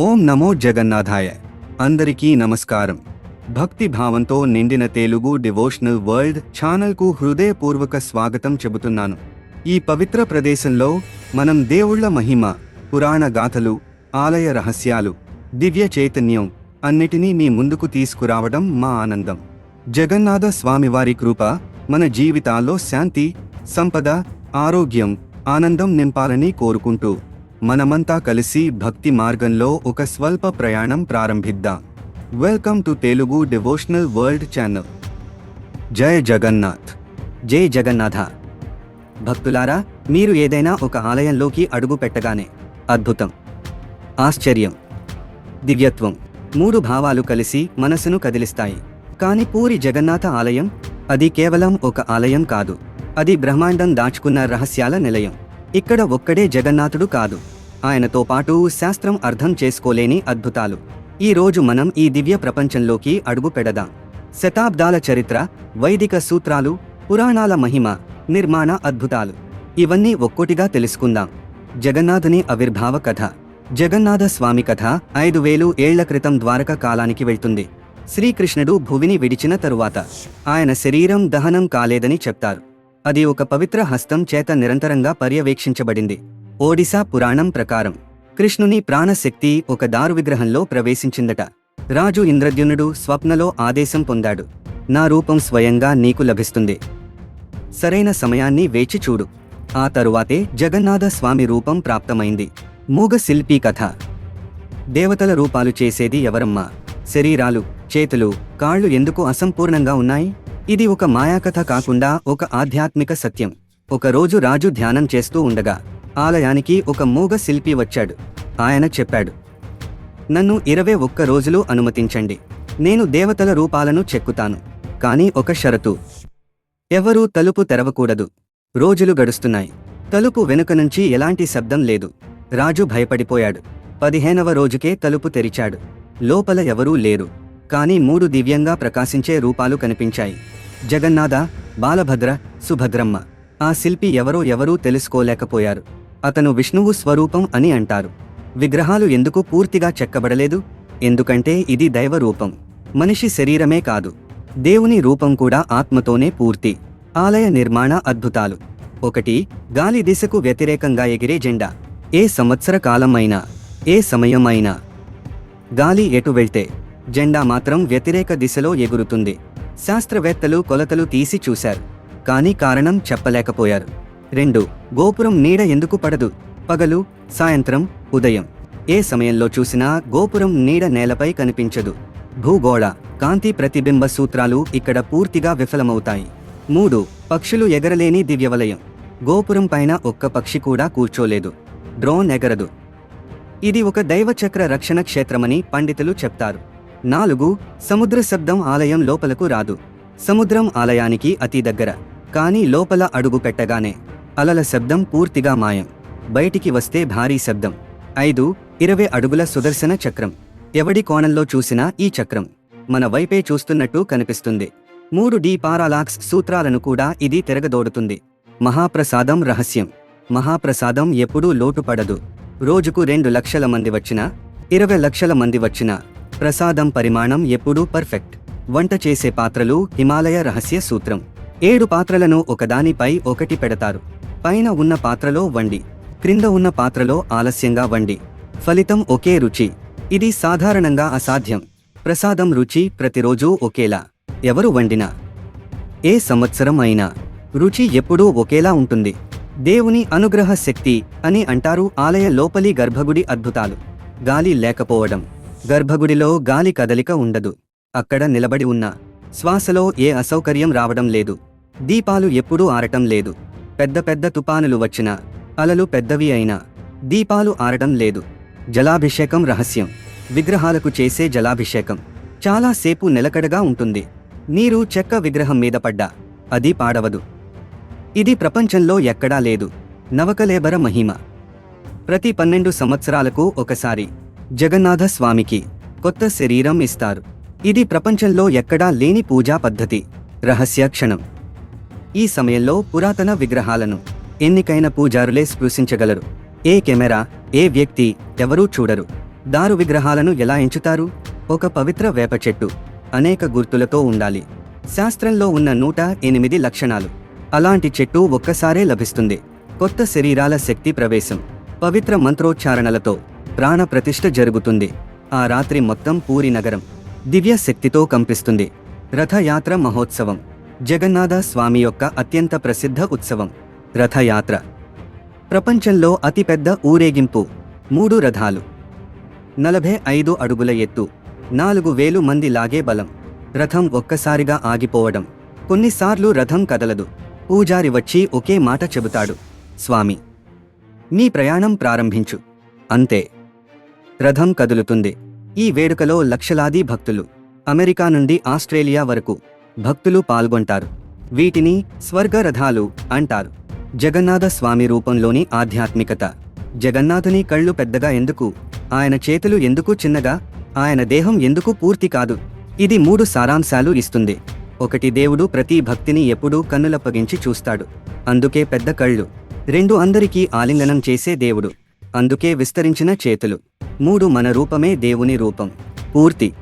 ఓం నమో జగన్నాథాయ. అందరికీ నమస్కారం. భక్తి భావంతో నిండిన తెలుగు డివోషనల్ వరల్డ్ ఛానల్కు హృదయపూర్వక స్వాగతం చెబుతున్నాను. ఈ పవిత్ర ప్రదేశంలో మనం దేవుళ్ళ మహిమ పురాణ గాథలు ఆలయ రహస్యాలు దివ్య చైతన్యం అన్నిటినీ మీ ముందుకు తీసుకురావడం మా ఆనందం. జగన్నాథ స్వామివారి కృప మన జీవితాల్లో శాంతి సంపద ఆరోగ్యం ఆనందం నింపాలని కోరుకుంటూ మనమంతా కలిసి భక్తి మార్గంలో ఒక స్వల్ప ప్రయాణం ప్రారంభిద్దాం. Welcome to Telugu devotional world channel Jaya Jagannath. Jai Jagannatha. భక్తులారా మీరు ఏదైనా ఒక ఆలయంలోకి అడుగు పెట్టగానే అద్భుతం. ఆశ్చర్యం. దివ్యత్వం. మూడు భావాలు కలిసి మనసును కదిలిస్తాయి. కాని పూరి జగన్నాథ ఆలయం అది కేవలం ఒక ఆలయం కాదు. అది బ్రహ్మాండం దాచుకున్న రహస్యాల నిలయం. ఇక్కడ ఒక్కడే జగన్నాథుడు కాదు. ఆయనతో పాటు శాస్త్రం అర్థం చేసుకోలేని అద్భుతాలు. ఈ రోజు మనం ఈ దివ్య ప్రపంచంలోకి అడుగు పెడదాం. శతాబ్దాల చరిత్ర వైదిక సూత్రాలు పురాణాల మహిమ నిర్మాణ అద్భుతాలు. ఇవన్నీ ఒక్కొటిగా తెలుసుకుందాం. జగన్నాథుని ఆవిర్భావ కథ. జగన్నాథ స్వామి కథ ఐదు వేలు ఏళ్ళ క్రితం ద్వారక కాలానికి వెళ్తుంది. శ్రీకృష్ణుడు భువిని విడిచిన తరువాత ఆయన శరీరం దహనం కాలేదని చెప్తారు. అది ఒక పవిత్ర హస్తం చేత నిరంతరంగా పర్యవేక్షించబడింది. ఓడిశా పురాణం ప్రకారం కృష్ణుని ప్రాణశక్తి ఒక దారు విగ్రహంలో ప్రవేశించిందట. రాజు ఇంద్రద్యునుడు స్వప్నలో ఆదేశం పొందాడు. నా రూపం స్వయంగా నీకు లభిస్తుంది. సరైన సమయాన్ని వేచి చూడు. ఆ తరువాతే జగన్నాథ స్వామి రూపం ప్రాప్తమైంది. మూగ శిల్పి కథ. దేవతల రూపాలు చేసేది ఎవరమ్మా? శరీరాలు చేతులు కాళ్ళు ఎందుకు అసంపూర్ణంగా ఉన్నాయి? ఇది ఒక మాయాకథ కాకుండా ఒక ఆధ్యాత్మిక సత్యం. ఒక రోజు రాజు ధ్యానం చేస్తూ ఉండగా ఆలయానికి ఒక మూగ శిల్పి వచ్చాడు. ఆయన చెప్పాడు నన్ను ఇరవై ఒక్క రోజులు అనుమతించండి. నేను దేవతల రూపాలను చెక్కుతాను. కానీ ఒక షరతు. ఎవరూ తలుపు తెరవకూడదు. రోజులు గడుస్తున్నాయి. తలుపు వెనుక నుంచి ఎలాంటి శబ్దం లేదు. రాజు భయపడిపోయాడు. పదిహేనవ రోజుకే తలుపు తెరిచాడు. లోపల ఎవరూ లేరు. కానీ మూడు దివ్యంగా ప్రకాశించే రూపాలు కనిపించాయి. జగన్నాథ బాలభద్ర సుభద్రమ్మ. ఆ శిల్పి ఎవరో ఎవరూ తెలుసుకోలేకపోయారు. అతను విష్ణువు స్వరూపం అని అంటారు. విగ్రహాలు ఎందుకు పూర్తిగా చెక్కబడలేదు? ఎందుకంటే ఇది దైవ రూపం. మనిషి శరీరమే కాదు. దేవుని రూపం కూడా ఆత్మతోనే పూర్తి. ఆలయ నిర్మాణ అద్భుతాలు. ఒకటి గాలి దిశకు వ్యతిరేకంగా ఎగిరే జెండా. ఏ సంవత్సర కాలమైనా ఏ సమయమైనా. గాలి ఎటు వెళ్తే జెండా మాత్రం వ్యతిరేక దిశలో ఎగురుతుంది. శాస్త్రవేత్తలు కొలతలు తీసి చూశారు. కానీ కారణం చెప్పలేకపోయారు. రెండు గోపురం నీడ ఎందుకు పడదు? పగలు సాయంత్రం ఉదయం. ఏ సమయంలో చూసినా గోపురం నీడ నేలపై కనిపించదు. భూగోళ కాంతి ప్రతిబింబ సూత్రాలు ఇక్కడ పూర్తిగా విఫలమవుతాయి. మూడు పక్షులు ఎగరలేని దివ్యవలయం. గోపురం పైన ఒక్క పక్షి కూడా కూర్చోలేదు. డ్రోన్ ఎగరదు. ఇది ఒక దైవచక్ర రక్షణ క్షేత్రమని పండితులు చెప్తారు. నాలుగు సముద్ర శబ్దం ఆలయం లోపలకు రాదు. సముద్రం ఆలయానికి అతి దగ్గర. కానీ లోపల అడుగు పెట్టగానే అలల శబ్దం పూర్తిగా మాయం. బయటికి వస్తే భారీ శబ్దం. ఐదు ఇరవై అడుగుల సుదర్శన చక్రం. ఎవడి కోణంలో చూసినా ఈ చక్రం. మన వైపే చూస్తున్నట్టు కనిపిస్తుంది. మూడు డి పారాలాక్స్ సూత్రాలను కూడా ఇది తిరగదోడుతుంది. మహాప్రసాదం రహస్యం. మహాప్రసాదం ఎప్పుడూ లోటుపడదు. రోజుకు రెండు లక్షల మంది వచ్చినా ఇరవై లక్షల మంది వచ్చినా ప్రసాదం పరిమాణం ఎప్పుడూ పర్ఫెక్ట్. వంట చేసే పాత్రలు హిమాలయ రహస్య సూత్రం. ఏడు పాత్రలను ఒకదానిపై ఒకటి పెడతారు. పైన ఉన్న పాత్రలో వండి క్రింద ఉన్న పాత్రలో ఆలస్యంగా వండి. ఫలితం ఒకే రుచి. ఇది సాధారణంగా అసాధ్యం. ప్రసాదం రుచి ప్రతిరోజూ ఒకేలా. ఎవరు వండినా? ఏ సంవత్సరం అయినా రుచి ఎప్పుడూ ఒకేలా ఉంటుంది. దేవుని అనుగ్రహ శక్తి అని అంటారు ఆలయ లోపలి గర్భగుడి అద్భుతాలు. గాలి లేకపోవడం. గర్భగుడిలో గాలి కదలిక ఉండదు. అక్కడ నిలబడి ఉన్న. శ్వాసలో ఏ అసౌకర్యం రావడం లేదు. దీపాలు ఎప్పుడూ ఆరటం లేదు. పెద్ద పెద్ద తుపానులు వచ్చినా అలలు పెద్దవి అయినా దీపాలు ఆరడం లేదు. జలాభిషేకం రహస్యం. విగ్రహాలకు చేసే జలాభిషేకం. చాలా సేపు నిలకడగా ఉంటుంది. నీరు చెక్క విగ్రహం మీద పడ్డా. అది పాడవదు. ఇది ప్రపంచంలో ఎక్కడా లేదు. నవకలేబర మహిమ. ప్రతి పన్నెండు సంవత్సరాలకు ఒకసారి జగన్నాథ స్వామికి కొత్త శరీరం ఇస్తారు. ఇది ప్రపంచంలో ఎక్కడా లేని పూజా పద్ధతి. రహస్య క్షణం. ఈ సమయంలో పురాతన విగ్రహాలను ఎన్నికైన పూజారులే స్పృశించగలరు. ఏ కెమెరా ఏ వ్యక్తి ఎవరూ చూడరు. దారు విగ్రహాలను ఎలా ఎంచుతారు? ఒక పవిత్ర వేప చెట్టు అనేక గుర్తులతో ఉండాలి. శాస్త్రంలో ఉన్న నూట ఎనిమిది లక్షణాలు. అలాంటి చెట్టు ఒక్కసారే లభిస్తుంది. కొత్త శరీరాల శక్తి ప్రవేశం. పవిత్ర మంత్రోచ్చారణలతో ప్రాణ ప్రతిష్ఠ జరుగుతుంది. ఆ రాత్రి మొత్తం పూరి నగరం దివ్య శక్తితో కంపిస్తుంది. రథయాత్ర మహోత్సవం. జగన్నాథ స్వామి యొక్క అత్యంత ప్రసిద్ధ ఉత్సవం రథయాత్ర. ప్రపంచంలో అతిపెద్ద ఊరేగింపు మూడు రథాలు. నలభై ఐదు అడుగుల ఎత్తు నాలుగు వేలు మంది లాగే బలం. రథం ఒక్కసారిగా ఆగిపోవడం కొన్నిసార్లు రథం కదలదు. పూజారి వచ్చి ఒకే మాట చెబుతాడు స్వామి మీ ప్రయాణం ప్రారంభించు. అంతే. రథం కదులుతుంది. ఈ వేడుకలో లక్షలాది భక్తులు. అమెరికా నుండి ఆస్ట్రేలియా వరకు. భక్తులు పాల్గొంటారు. వీటిని స్వర్గ రథాలు అంటారు. జగన్నాథ స్వామి రూపంలోని ఆధ్యాత్మికత. జగన్నాథుని కళ్ళు పెద్దగా ఎందుకు? ఆయన చేతులు ఎందుకు చిన్నగా? ఆయన దేహం ఎందుకు పూర్తి కాదు? ఇది మూడు సారాంశాలు ఇస్తుంది. ఒకటి దేవుడు ప్రతి భక్తిని ఎప్పుడూ కన్నులప్పగించి చూస్తాడు. అందుకే పెద్ద కళ్ళు. రెండు అందరికీ ఆలింగనం చేసే దేవుడు. అందుకే విస్తరించిన చేతులు. మూడు మన రూపమే దేవుని రూపం. పూర్తి.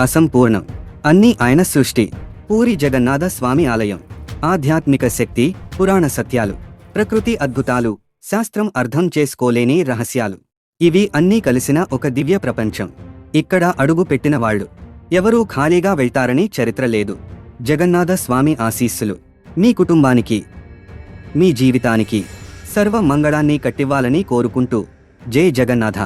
అసంపూర్ణం. అన్నీ ఆయన సృష్టి. పూరి జగన్నాథ స్వామి ఆలయం. ఆధ్యాత్మిక శక్తి పురాణ సత్యాలు ప్రకృతి అద్భుతాలు శాస్త్రం అర్థం చేసుకోలేని రహస్యాలు. ఇవి అన్నీ కలిసిన ఒక దివ్య ప్రపంచం. ఇక్కడ అడుగు పెట్టిన వాళ్ళు. ఎవరూ ఖాళీగా వెళ్తారని చరిత్ర లేదు. జగన్నాథ స్వామి ఆశీస్సులు. మీ కుటుంబానికి మీ జీవితానికి సర్వ మంగళాన్ని కట్టివ్వాలని కోరుకుంటూ జై జగన్నాథ.